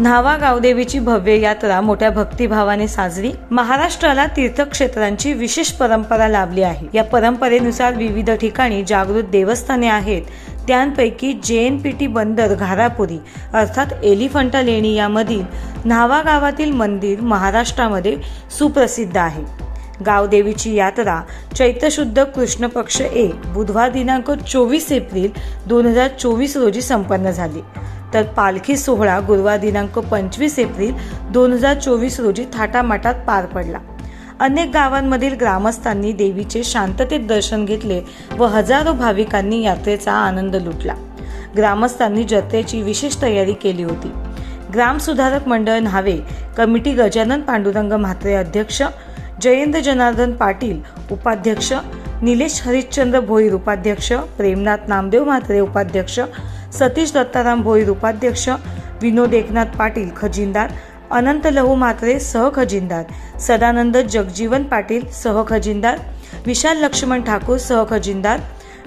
न्हावा गावदेवीची भव्य यात्रा मोठ्या भक्तिभावाने साजरी. महाराष्ट्राला तीर्थक्षेत्रांची विशेष परंपरा लाभली आहे. या परंपरेनुसार विविध ठिकाणी जागृत देवस्थाने आहेत. त्यांपैकी जेएनपीटी बंदर घारापुरी अर्थात एलिफंटा लेणी यामधील न्हावा गावातील मंदिर महाराष्ट्रामध्ये सुप्रसिद्ध आहे. गावदेवीची यात्रा चैत्रशुद्ध कृष्ण पक्ष एक बुधवार दिनांक चोवीस एप्रिल दोन हजार चोवीस रोजी संपन्न झाली. तर पालखी सोहळा गुरुवार दिनांक पंचवीस एप्रिल दोन हजार चोवीस रोजी थाटामाटात पार पडला. अनेक गावांमधील ग्रामस्थांनी देवीचे शांततेत दर्शन घेतले व हजारो भाविकांनी यात्रेचा आनंद लुटला. ग्रामस्थांनी जत्रेची विशेष तयारी केली होती. ग्रामसुधारक मंडळ न्हावे कमिटी गजानन पांडुरंग म्हात्रे अध्यक्ष जयेंद्र जनार्दन पाटील उपाध्यक्ष निलेश हरिश्चंद्र भोईर उपाध्यक्ष प्रेमनाथ नामदेव म्हात्रे उपाध्यक्ष सतीश दत्ताराम भोईर उपाध्यक्ष विनोद एकनाथ पाटील खजिनदार अनंत लहू म्हात्रे सहखजिनदार सदानंद जगजीवन पाटील सहखजिनदार विशाल लक्ष्मण ठाकूर सहखजिनदार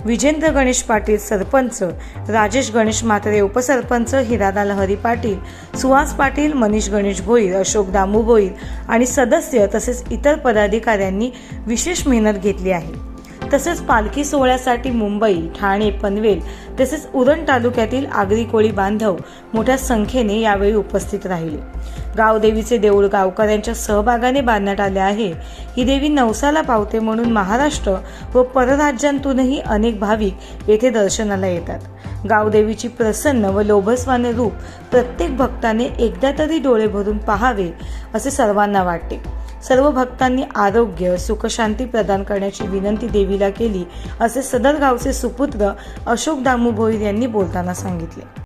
विजेंद्र गणेश पाटील सरपंच राजेश गणेश म्हात्रे उपसरपंच हिरादा हरी पाटील सुहास पाटील मनीष गणेश भोईर अशोक दामू भोईर आणि सदस्य तसेच इतर पदाधिकाऱ्यांनी विशेष मेहनत घेतली आहे. तसेच पालखी सोहळ्यासाठी मुंबई ठाणे पनवेल तसेच उरण तालुक्यातील आगरी कोळी बांधव मोठ्या संख्येने यावेळी उपस्थित राहिले. गावदेवीचे देऊळ गावकऱ्यांच्या सहभागाने बांधण्यात आले आहे. ही देवी नवसाला पावते म्हणून महाराष्ट्र व परराज्यांतूनही अनेक भाविक येथे दर्शनाला येतात. गावदेवीची प्रसन्न व लोभस्वाने रूप प्रत्येक भक्ताने एकदा तरी डोळे भरून पाहावे असे सर्वांना वाटते. सर्व भक्तांनी आरोग्य सुखशांती प्रदान करण्याची विनंती देवीला केली असे सदर गावचे सुपुत्र अशोक दामू भोईर यांनी बोलताना सांगितले.